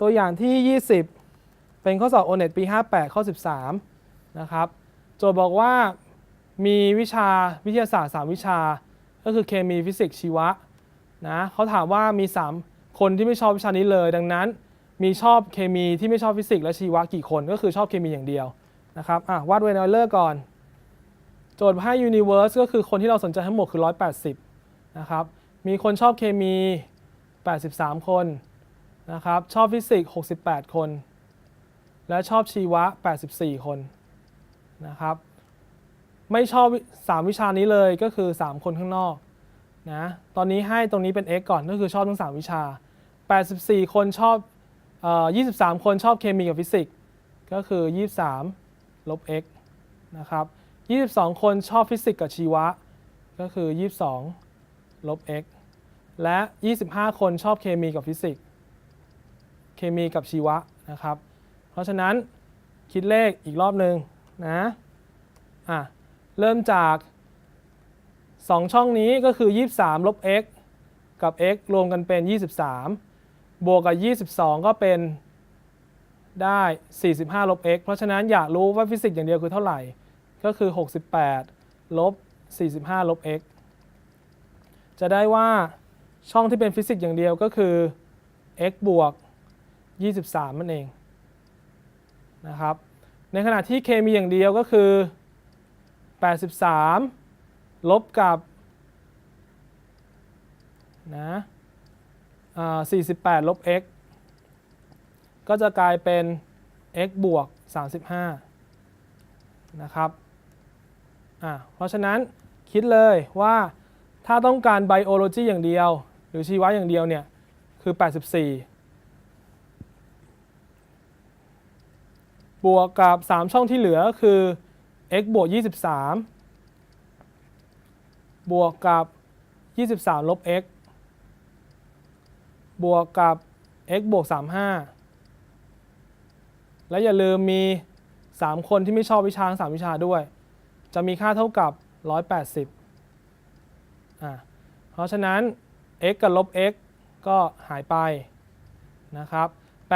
ตัวอย่างที่ 20 เป็นข้อสอบ o n e t ปี 58 ข้อ 13 นะครับ โจทย์บอกว่ามีวิชาวิทยาศาสตร์ 3 วิชา ก็คือเคมีฟิสิกส์ชีวะนะเขาถามว่ามี 3 คนที่ไม่ชอบวิชานี้เลย ดังนั้น มีชอบเคมีที่ไม่ชอบฟิสิกส์และชีวะกี่คนก็คือชอบเคมีอย่างเดียวนะครับอะวาดเวนอยเลอร์ก่อน โจทย์ให้ universe ก็คือคนที่เราสนใจทั้งหมดคือ 180 นะครับ มีคนชอบเคมี 83 คน นะครับ ชอบฟิสิกส์ 68 คน และชอบชีวะ 84 คนนะครับ ไม่ชอบ 3 วิชานี้เลยก็คือ 3 คนข้างนอกนะ ตอนนี้ให้ตรงนี้เป็น x ก่อนก็คือชอบทั้ง 3 วิชา 84 คนชอบอ่อ23 คนชอบเคมีกับฟิสิกส์ก็คือ 23 ลบ x นะครับ 22 คนชอบฟิสิกส์กับชีวะ ก็คือ 22 ลบ x และ 25 คนชอบเคมีกับฟิสิกส์ เคมีกับชีวะนะครับ เพราะฉะนั้นคิดเลขอีกรอบหนึ่งนะอะเริ่มจาก 2 ช่องนี้ก็คือ 23 ลบ x กับ x รวมกันเป็น 23 บวกกับ 22 ก็เป็นได้ 45 ลบ x เพราะฉะนั้นอยากรู้ว่าฟิสิกส์อย่างเดียวคือเท่าไหร่ ก็คือ 68 ลบ 45 ลบ x จะได้ว่าช่องที่เป็นฟิสิกส์อย่างเดียวก็คือ x บวก 23นั่นเองนะครับในขณะที่เคมีอย่างเดียวก็คือ 83 ลบกับนะอ่า48 ลบ x ก็จะกลายเป็น x บวก 35 นะครับอะเพราะฉะนั้นคิดเลยว่าถ้าต้องการไบโอโลจีอย่างเดียว หรือชีวะอย่างเดียวเนี่ย คือ 84 บวกกับ 3 ช่องที่เหลือก็คือ x บวก 23 บวกกับ 23 ลบ x บวกกับ x บวก 35 และอย่าลืมมี 3 คนที่ไม่ชอบวิชาทั้ง3วิชาด้วย จะมีค่าเท่ากับ 180อะเพราะฉะนั้น x กับลบ x ก็หายไปนะครับ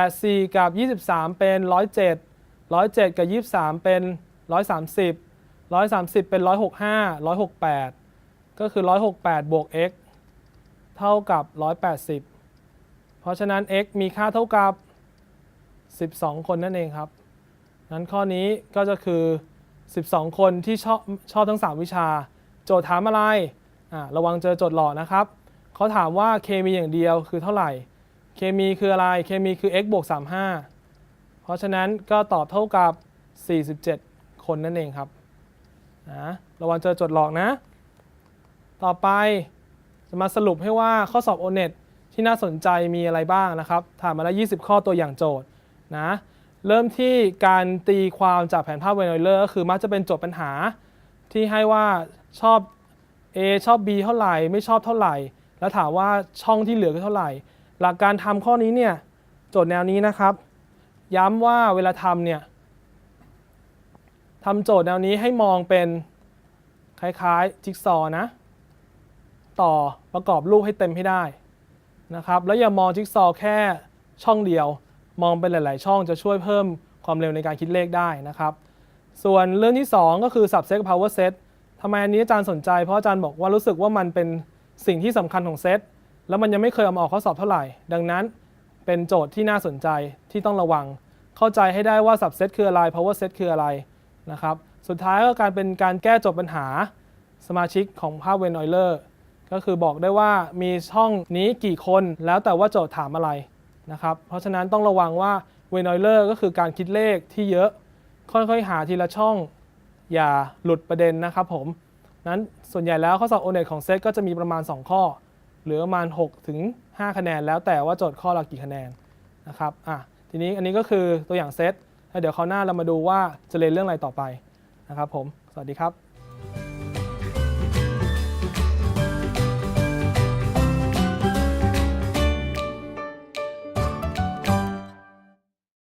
84 กับ 23 เป็น 107 107กับ23เป็น130 130เป็น165 168ก็คือ168บวก x เท่ากับ180เพราะฉะนั้น x มีค่าเท่ากับ 12 คนนั่นเองครับ นั้นข้อนี้ก็จะคือ 12 คนที่ชอบชอบทั้ง 3 วิชา โจทย์ถามอะไระระวังเจอโจทย์หลอกนะครับ เขาถามว่าเคมีอย่างเดียวคือเท่าไหร่ เคมีคืออะไร เคมีคือ x บวก35 ราะฉะนั้นก็ตอบเท่ากับ 47 คนนั่นเองครับนะระวังเจอโจทย์หลอกนะ ต่อไปจะมาสรุปให้ว่าข้อสอบ o n e t ที่น่าสนใจมีอะไรบ้างนะครับ ถามมาแล้ว 20 ข้อตัวอย่างโจทย์นะเริ่มที่การตีความจากแผนภาพเวนอยเลอร์ก็คือมักจะเป็นโจทย์ปัญหา ที่ให้ว่าชอบ A ชอบ B เท่าไหร่ ไม่ชอบเท่าไหร่ แล้วถามว่าช่องที่เหลือคือเท่าไหร่ หลักการทำข้อนี้เนี่ยโจทย์แนวนี้นะครับ ย้ำว่าเวลาทำเนี่ยทำโจทย์แนวนี้ให้มองเป็นคล้ายๆจิ๊กซอว์นะ ต่อประกอบรูปให้เต็มให้ได้นะครับ แล้วอย่ามองจิ๊กซอว์แค่ช่องเดียว มองเป็นหลาย ๆ ช่องจะช่วยเพิ่มความเร็วในการคิดเลขได้นะครับ ส่วนเรื่องที่ 2 ก็คือ subset power set ทำไมอันนี้อาจารย์สนใจ เพราะอาจารย์บอกว่ารู้สึกว่ามันเป็นสิ่งที่สำคัญของเซตแล้วมันยังไม่เคยเอามาออกข้อสอบเท่าไหร่ ดังนั้นเป็นโจทย์ที่น่าสนใจที่ต้องระวัง เข้าใจให้ได้ว่า subset คืออะไร power set คืออะไรนะครับ สุดท้ายก็การเป็นการแก้โจทย์ปัญหาสมาชิกของภาพเวนออยเลอร์ก็คือบอกได้ว่ามีช่องนี้กี่คนแล้วแต่ว่าโจทย์ถามอะไรนะครับ เพราะฉะนั้นต้องระวังว่าเวนออยเลอร์ก็คือการคิดเลขที่เยอะค่อยๆ หาทีละช่อง อย่าหลุดประเด็นนะครับผม นั้นส่วนใหญ่แล้วข้อสอบโอเน็ตของเซตก็จะมีประมาณ 2 ข้อ หรือประมาณ 6 ถึง 5 คะแนน แล้วแต่ว่าโจทย์ข้อละกี่คะแนนนะครับอะ ทีนี้อันนี้ก็คือตัวอย่างเซตแล้วเดี๋ยวคราวหน้าเรามาดูว่าจะเรียนเรื่องอะไรต่อไปนะครับผม สวัสดีครับ